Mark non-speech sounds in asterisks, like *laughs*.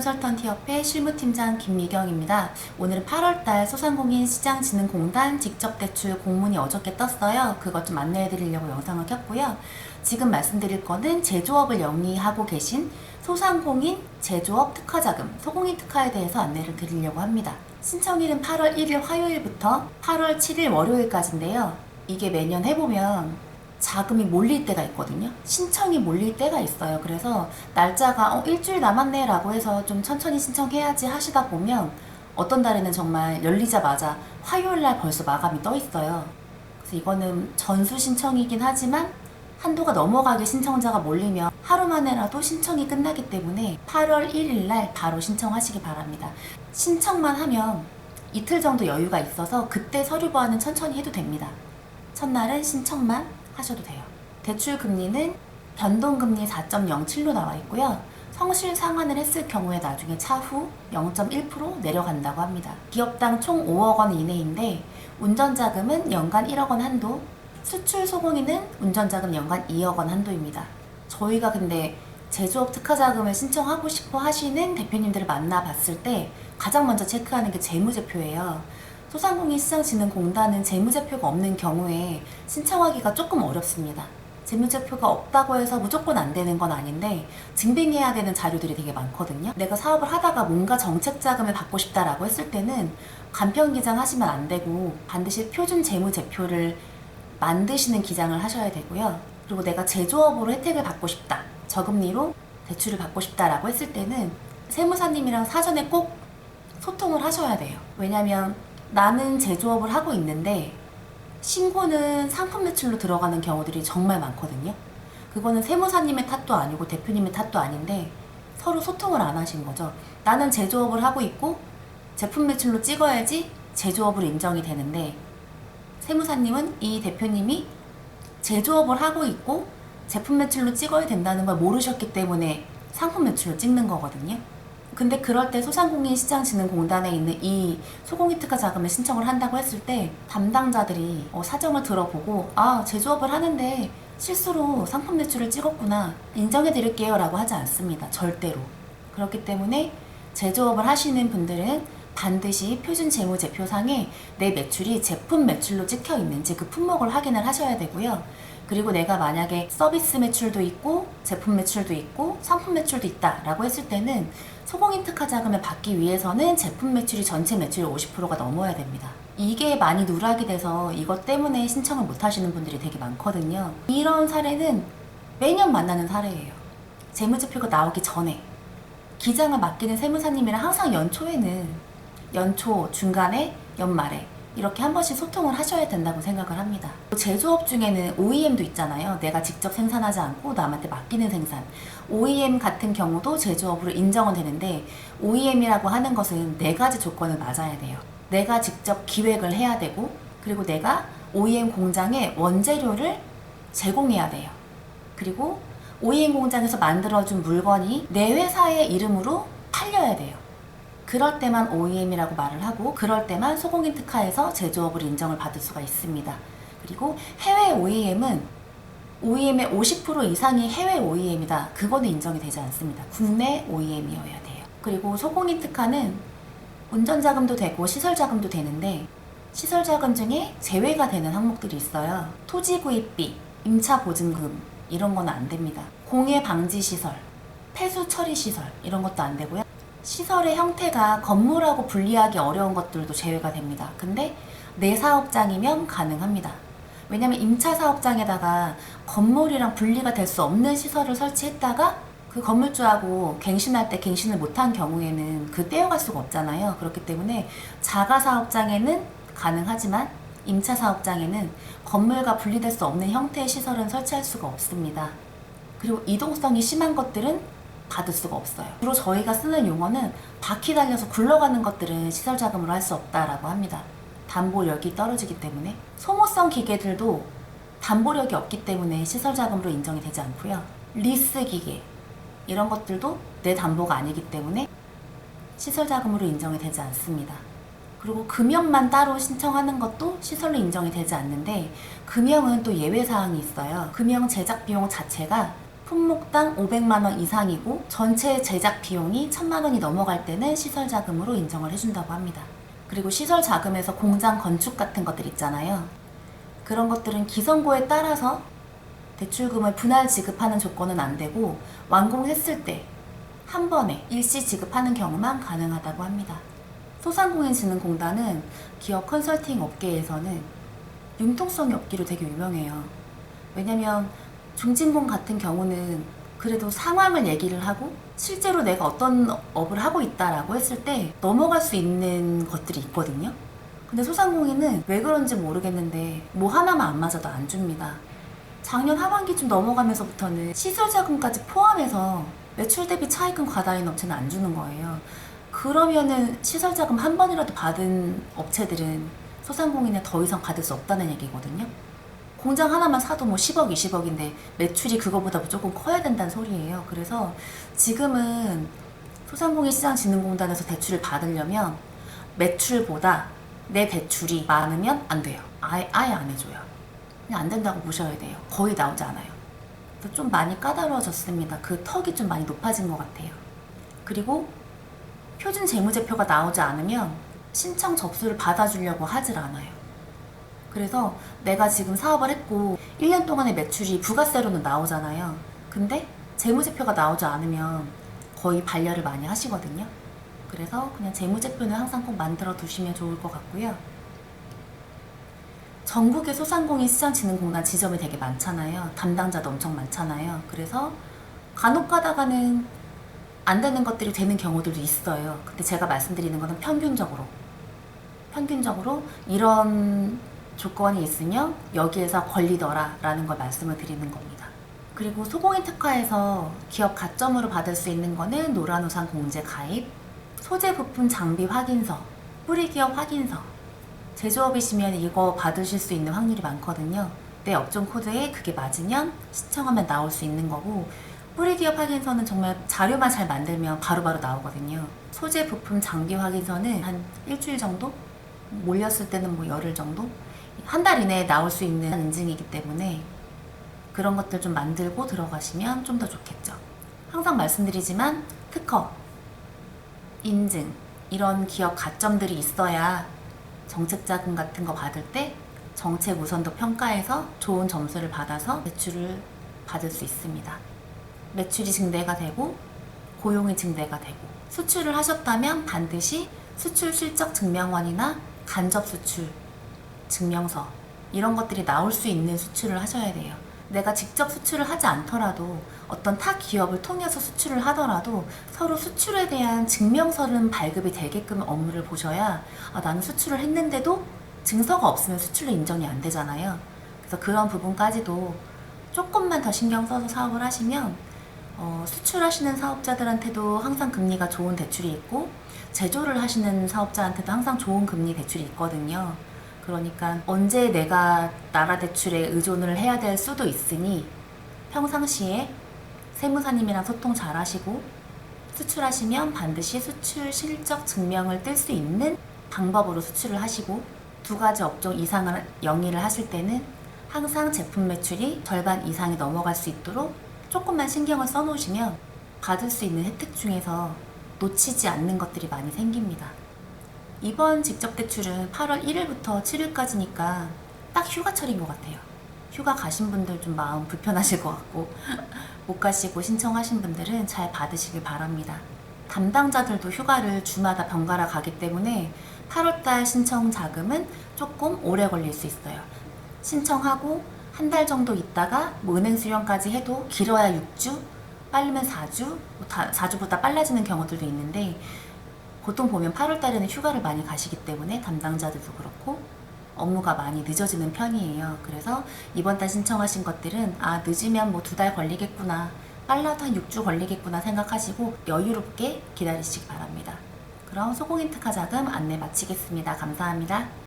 컨설턴트 협회 실무팀장 김미경입니다. 오늘은 8월달 소상공인 시장진흥공단 직접대출 공문이 어저께 떴어요. 그것 좀 안내해드리려고 영상을 켰고요. 지금 말씀드릴 거는 제조업을 영위하고 계신 소상공인 제조업 특화자금, 소공인 특화에 대해서 안내를 드리려고 합니다. 신청일은 8월 1일 화요일부터 8월 7일 월요일까지인데요. 이게 매년 해보면 자금이 몰릴 때가 있거든요. 신청이 몰릴 때가 있어요. 그래서 날짜가 어, 일주일 남았네 라고 해서 좀 천천히 신청해야지 하시다 보면 어떤 달에는 정말 열리자마자 화요일 날 벌써 마감이 떠 있어요. 그래서 이거는 전수 신청이긴 하지만 한도가 넘어가게 신청자가 몰리면 하루 만에라도 신청이 끝나기 때문에 8월 1일 날 바로 신청하시기 바랍니다. 신청만 하면 이틀 정도 여유가 있어서 그때 서류 보완은 천천히 해도 됩니다. 첫날은 신청만 하셔도 돼요. 대출 금리는 변동금리 4.07로 나와 있고요. 성실 상환을 했을 경우에 나중에 차후 0.1% 내려간다고 합니다. 기업당 총 5억 원 이내인데 운전자금은 연간 1억 원 한도, 수출 소공인은 운전자금 연간 2억 원 한도입니다. 저희가 근데 제조업 특화자금을 신청하고 싶어 하시는 대표님들을 만나봤을 때 가장 먼저 체크하는 게 재무제표예요. 소상공인 시장진흥공단은 재무제표가 없는 경우에 신청하기가 조금 어렵습니다. 재무제표가 없다고 해서 무조건 안 되는 건 아닌데 증빙해야 되는 자료들이 되게 많거든요. 내가 사업을 하다가 뭔가 정책 자금을 받고 싶다라고 했을 때는 간편 기장 하시면 안 되고 반드시 표준 재무제표를 만드시는 기장을 하셔야 되고요. 그리고 내가 제조업으로 혜택을 받고 싶다. 저금리로 대출을 받고 싶다라고 했을 때는 세무사님이랑 사전에 꼭 소통을 하셔야 돼요. 왜냐면 나는 제조업을 하고 있는데 신고는 상품 매출로 들어가는 경우들이 정말 많거든요. 그거는 세무사님의 탓도 아니고 대표님의 탓도 아닌데 서로 소통을 안 하신 거죠. 나는 제조업을 하고 있고 제품 매출로 찍어야지 제조업으로 인정이 되는데 세무사님은 이 대표님이 제조업을 하고 있고 제품 매출로 찍어야 된다는 걸 모르셨기 때문에 상품 매출로 찍는 거거든요. 근데 그럴 때 소상공인 시장진흥공단에 있는 이 소공인 특화 자금을 신청을 한다고 했을 때 담당자들이 어, 사정을 들어보고 아 제조업을 하는데 실수로 상품 매출을 찍었구나 인정해 드릴게요 라고 하지 않습니다. 절대로. 그렇기 때문에 제조업을 하시는 분들은 반드시 표준 재무제표상에 내 매출이 제품 매출로 찍혀 있는지 그 품목을 확인을 하셔야 되고요. 그리고 내가 만약에 서비스 매출도 있고 제품 매출도 있고 상품 매출도 있다라고 했을 때는 소공인 특화 자금을 받기 위해서는 제품 매출이 전체 매출의 50%가 넘어야 됩니다. 이게 많이 누락이 돼서 이것 때문에 신청을 못 하시는 분들이 되게 많거든요. 이런 사례는 매년 만나는 사례예요. 재무제표가 나오기 전에 기장을 맡기는 세무사님이랑 항상 연초에는 연초, 중간에, 연말에 이렇게 한 번씩 소통을 하셔야 된다고 생각을 합니다. 제조업 중에는 OEM도 있잖아요. 내가 직접 생산하지 않고 남한테 맡기는 생산. OEM 같은 경우도 제조업으로 인정은 되는데 OEM이라고 하는 것은 네 가지 조건을 맞아야 돼요. 내가 직접 기획을 해야 되고 그리고 내가 OEM 공장에 원재료를 제공해야 돼요. 그리고 OEM 공장에서 만들어준 물건이 내 회사의 이름으로 팔려야 돼요. 그럴 때만 OEM이라고 말을 하고 그럴 때만 소공인 특화에서 제조업을 인정을 받을 수가 있습니다. 그리고 해외 OEM은 OEM의 50% 이상이 해외 OEM이다. 그거는 인정이 되지 않습니다. 국내 OEM이어야 돼요. 그리고 소공인 특화는 운전자금도 되고 시설자금도 되는데 시설자금 중에 제외가 되는 항목들이 있어요. 토지 구입비, 임차 보증금 이런 건 안 됩니다. 공해 방지 시설, 폐수 처리 시설 이런 것도 안 되고요. 시설의 형태가 건물하고 분리하기 어려운 것들도 제외가 됩니다. 근데 내 사업장이면 가능합니다. 왜냐면 임차 사업장에다가 건물이랑 분리가 될 수 없는 시설을 설치했다가 그 건물주하고 갱신할 때 갱신을 못한 경우에는 그 떼어갈 수가 없잖아요. 그렇기 때문에 자가 사업장에는 가능하지만 임차 사업장에는 건물과 분리될 수 없는 형태의 시설은 설치할 수가 없습니다. 그리고 이동성이 심한 것들은 받을 수가 없어요. 주로 저희가 쓰는 용어는 바퀴 달려서 굴러가는 것들은 시설 자금으로 할 수 없다라고 합니다. 담보력이 떨어지기 때문에 소모성 기계들도 담보력이 없기 때문에 시설 자금으로 인정이 되지 않고요. 리스 기계 이런 것들도 내 담보가 아니기 때문에 시설 자금으로 인정이 되지 않습니다. 그리고 금형만 따로 신청하는 것도 시설로 인정이 되지 않는데 금형은 또 예외 사항이 있어요. 금형 제작 비용 자체가 품목당 500만 원 이상이고 전체 제작 비용이 1000만 원이 넘어갈 때는 시설 자금으로 인정을 해준다고 합니다. 그리고 시설 자금에서 공장 건축 같은 것들 있잖아요. 그런 것들은 기성고에 따라서 대출금을 분할 지급하는 조건은 안 되고 완공했을 때 한 번에 일시 지급하는 경우만 가능하다고 합니다. 소상공인진흥공단은 기업 컨설팅 업계에서는 융통성이 없기로 되게 유명해요. 왜냐면 중진공 같은 경우는 그래도 상황을 얘기를 하고 실제로 내가 어떤 업을 하고 있다라고 했을 때 넘어갈 수 있는 것들이 있거든요. 근데 소상공인은 왜 그런지 모르겠는데 뭐 하나만 안 맞아도 안 줍니다. 작년 하반기쯤 넘어가면서부터는 시설 자금까지 포함해서 매출 대비 차익금 과다인 업체는 안 주는 거예요. 그러면은 시설 자금 한 번이라도 받은 업체들은 소상공인에 더 이상 받을 수 없다는 얘기거든요. 공장 하나만 사도 뭐 10억, 20억인데 매출이 그거보다 조금 커야 된다는 소리예요. 그래서 지금은 소상공인 시장진흥공단에서 대출을 받으려면 매출보다 내 대출이 많으면 안 돼요. 아예, 아예 안 해줘요. 그냥 안 된다고 보셔야 돼요. 거의 나오지 않아요. 좀 많이 까다로워졌습니다. 그 턱이 좀 많이 높아진 것 같아요. 그리고 표준 재무제표가 나오지 않으면 신청 접수를 받아주려고 하질 않아요. 그래서 내가 지금 사업을 했고 1년 동안의 매출이 부가세로는 나오잖아요. 근데 재무제표가 나오지 않으면 거의 반려를 많이 하시거든요. 그래서 그냥 재무제표는 항상 꼭 만들어 두시면 좋을 것 같고요. 전국의 소상공인 시장진흥공단 지점이 되게 많잖아요. 담당자도 엄청 많잖아요. 그래서 간혹 가다가는 안 되는 것들이 되는 경우들도 있어요. 근데 제가 말씀드리는 거는 평균적으로. 평균적으로 이런 조건이 있으면 여기에서 걸리더라 라는 걸 말씀을 드리는 겁니다. 그리고 소공인 특화에서 기업 가점으로 받을 수 있는 거는 노란우산 공제 가입, 소재 부품 장비 확인서, 뿌리기업 확인서, 제조업이시면 이거 받으실 수 있는 확률이 많거든요. 내 업종 코드에 그게 맞으면 시청하면 나올 수 있는 거고 뿌리기업 확인서는 정말 자료만 잘 만들면 바로바로 나오거든요. 소재 부품 장비 확인서는 한 일주일 정도? 몰렸을 때는 뭐 열흘 정도? 한 달 이내에 나올 수 있는 인증이기 때문에 그런 것들 좀 만들고 들어가시면 좀 더 좋겠죠. 항상 말씀드리지만 특허, 인증 이런 기업 가점들이 있어야 정책 자금 같은 거 받을 때 정책 우선도 평가해서 좋은 점수를 받아서 매출을 받을 수 있습니다. 매출이 증대가 되고 고용이 증대가 되고 수출을 하셨다면 반드시 수출 실적 증명원이나 간접 수출 증명서 이런 것들이 나올 수 있는 수출을 하셔야 돼요. 내가 직접 수출을 하지 않더라도 어떤 타 기업을 통해서 수출을 하더라도 서로 수출에 대한 증명서는 발급이 되게끔 업무를 보셔야 아, 나는 수출을 했는데도 증서가 없으면 수출로 인정이 안 되잖아요. 그래서 그런 부분까지도 조금만 더 신경 써서 사업을 하시면 어, 수출하시는 사업자들한테도 항상 금리가 좋은 대출이 있고 제조를 하시는 사업자한테도 항상 좋은 금리 대출이 있거든요. 그러니까 언제 내가 나라 대출에 의존을 해야 될 수도 있으니 평상시에 세무사님이랑 소통 잘 하시고 수출하시면 반드시 수출 실적 증명을 뗄수 있는 방법으로 수출을 하시고 두 가지 업종 이상을 영위를 하실 때는 항상 제품 매출이 절반 이상이 넘어갈 수 있도록 조금만 신경을 써놓으시면 받을 수 있는 혜택 중에서 놓치지 않는 것들이 많이 생깁니다. 이번 직접 대출은 8월 1일부터 7일까지니까 딱 휴가철인 것 같아요. 휴가 가신 분들 좀 마음 불편하실 것 같고 *laughs* 못 가시고 신청하신 분들은 잘 받으시길 바랍니다. 담당자들도 휴가를 주마다 번갈아 가기 때문에 8월달 신청 자금은 조금 오래 걸릴 수 있어요. 신청하고 한 달 정도 있다가 뭐 은행 수령까지 해도 길어야 6주, 빠르면 4주, 뭐 4주보다 빨라지는 경우들도 있는데 보통 보면 8월 달에는 휴가를 많이 가시기 때문에 담당자들도 그렇고 업무가 많이 늦어지는 편이에요. 그래서 이번 달 신청하신 것들은 아 늦으면 뭐 두 달 걸리겠구나 빨라도 한 6주 걸리겠구나 생각하시고 여유롭게 기다리시기 바랍니다. 그럼 소공인 특화 자금 안내 마치겠습니다. 감사합니다.